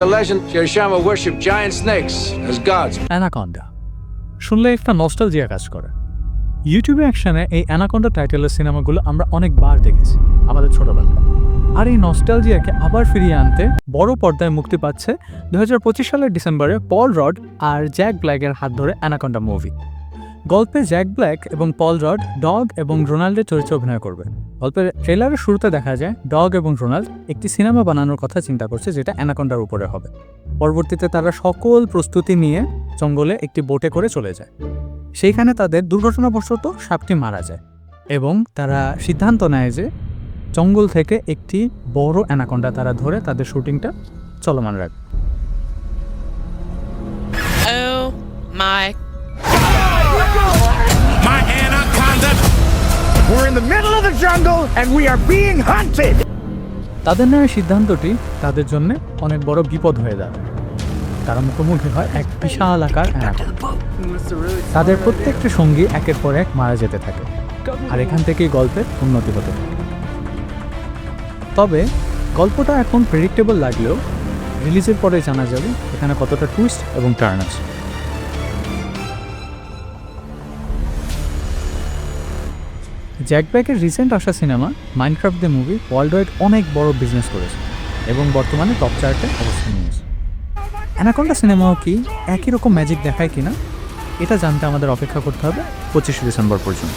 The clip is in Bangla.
The legend, Shirishama worshipped giant snakes as gods. Anaconda শুনলে একটা নস্টালজিয়া কাজ করে। ইউটিউবে অ্যাকশনে এই অ্যানাকন্ডা টাইটেলের সিনেমাগুলো আমরা অনেকবার দেখেছি আমাদের ছোটবেলায়। আর এই নস্টালজিয়াকে আবার ফিরিয়ে আনতে বড় পর্দায় মুক্তি পাচ্ছে দু হাজার পঁচিশ সালের ডিসেম্বরে পল রড আর জ্যাক ব্ল্যাকের হাত ধরে অ্যানাকন্ডা মুভি গল্পে জ্যাক ব্ল্যাক এবং পল রড, ডগ এবং রোনাল্ডের চরিত্রে অভিনয় করবে। গল্পের ট্রেলারের শুরুতে দেখা যায়, ডগ এবং রোনাল্ড একটি সিনেমা বানানোর কথা চিন্তা করছে যেটা অ্যানাকন্ডার উপরে হবে। পরবর্তীতে তারা সকল প্রস্তুতি নিয়ে জঙ্গলে একটি বোটে করে চলে যায়। সেইখানে তাদের দুর্ঘটনাবশত সাপটি মারা যায় এবং তারা সিদ্ধান্ত নেয় যে জঙ্গল থেকে একটি বড় অ্যানাকন্ডা তারা ধরে তাদের শুটিংটা চলমান রাখবে। Oh the middle of the jungle and we are being hunted. তাদের নেওয়া সিদ্ধান্তটি তাদের জন্য অনেক বড় বিপদ হয়ে দাঁড়ায় তারা মুখোমুখি হয় এক বিশাল আকার তাদের প্রত্যেকটি সঙ্গী একের পর এক মারা যেতে থাকে, আর এখান থেকেই গল্পের উন্নতি হতে থাকে। তবে গল্পটা এখন প্রেডিক্টেবল লাগলেও রিলিজের পরে জানা যাবে এখানে কতটা টুইস্ট এবং টার্ন আছে। জ্যাক ব্যাকের রিসেন্ট আসা cinema Minecraft the movie worldwide অনেক বড় বিজনেস করেছে এবং বর্তমানে টপ চার্টে অবস্থান নিয়েছে। অ্যানাকন্ডা সিনেমাও কি একই রকম ম্যাজিক দেখায় কিনা, এটা জানতে আমাদের অপেক্ষা করতে হবে পঁচিশে ডিসেম্বর পর্যন্ত।